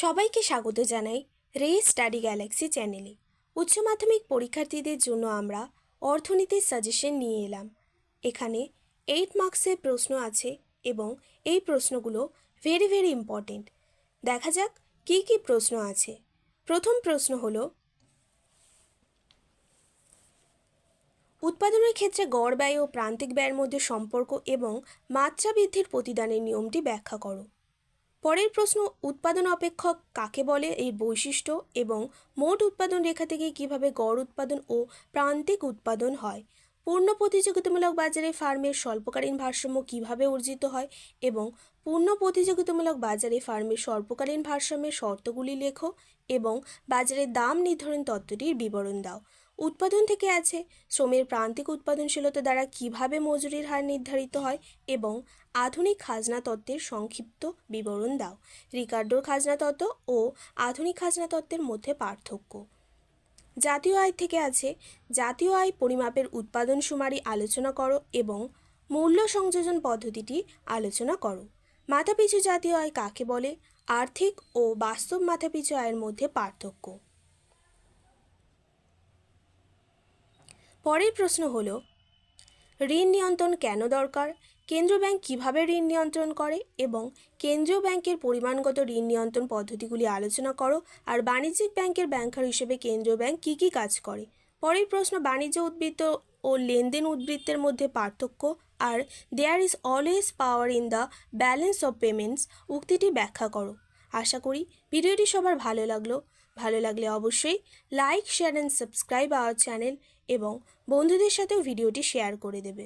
সবাইকে স্বাগত জানাই রে স্টাডি গ্যালাক্সি চ্যানেলে। উচ্চ মাধ্যমিক পরীক্ষার্থীদের জন্য আমরা অর্থনীতির সাজেশন নিয়ে এলাম। এখানে এইট মার্কসের প্রশ্ন আছে এবং এই প্রশ্নগুলো ভেরি ভেরি ইম্পর্টেন্ট দেখা যাক কী কী প্রশ্ন আছে। প্রথম প্রশ্ন হলো, উৎপাদনের ক্ষেত্রে গড় ব্যয় ও প্রান্তিক ব্যয়ের মধ্যে সম্পর্ক এবং মাত্রা বৃদ্ধির প্রতিদানের নিয়মটি ব্যাখ্যা করো। পরের প্রশ্ন, উৎপাদন অপেক্ষক কাকে বলে? এই বৈশিষ্ট্য এবং মোট উৎপাদন রেখা থেকে কীভাবে গড় উৎপাদন ও প্রান্তিক উৎপাদন হয়? পূর্ণ প্রতিযোগিতামূলক বাজারে ফার্মের স্বল্পকালীন ভারসাম্য কীভাবে অর্জিত হয়? এবং পূর্ণ প্রতিযোগিতামূলক বাজারে ফার্মের স্বল্পকালীন ভারসাম্যের শর্তগুলি লেখো এবং বাজারের দাম নির্ধারণ তত্ত্বটির বিবরণ দাও। উৎপাদন থেকে আছে। শ্রমের প্রান্তিক উৎপাদনশীলতা দ্বারা কীভাবে মজুরির হার নির্ধারিত হয় এবং আধুনিক খাজনা তত্ত্বের সংক্ষিপ্ত বিবরণ দাও। রিকার্ডোর খাজনা তত্ত্ব ও আধুনিক খাজনা তত্ত্বের মধ্যে পার্থক্য। জাতীয় আয় থেকে আছে। জাতীয় আয় পরিমাপের উৎপাদন সুমারি আলোচনা করো এবং মূল্য সংযোজন পদ্ধতিটি আলোচনা করো। মাথাপিছু জাতীয় আয় কাকে বলে? আর্থিক ও বাস্তব মাথাপিছু আয়ের মধ্যে পার্থক্য। পরের প্রশ্ন হলো, ঋণ নিয়ন্ত্রণ কেন দরকার? কেন্দ্রীয় ব্যাংক কীভাবে ঋণ নিয়ন্ত্রণ করে? এবং কেন্দ্রীয় ব্যাংকের পরিমাণগত ঋণ নিয়ন্ত্রণ পদ্ধতিগুলি আলোচনা করো। আর বাণিজ্যিক ব্যাংকের ব্যাংকার হিসেবে কেন্দ্রীয় ব্যাংক কী কী কাজ করে? পরের প্রশ্ন, বাণিজ্য উদ্বৃত্ত ও লেনদেন উদ্বৃত্তের মধ্যে পার্থক্য। আর there is always power in the balance of payments উক্তিটি ব্যাখ্যা করো। আশা করি ভিডিওটি সবার ভালো লাগল। ভালো লাগলে অবশ্যই like share and subscribe our channel এবং বন্ধুদের সাথেও ভিডিওটি শেয়ার করে দেবে।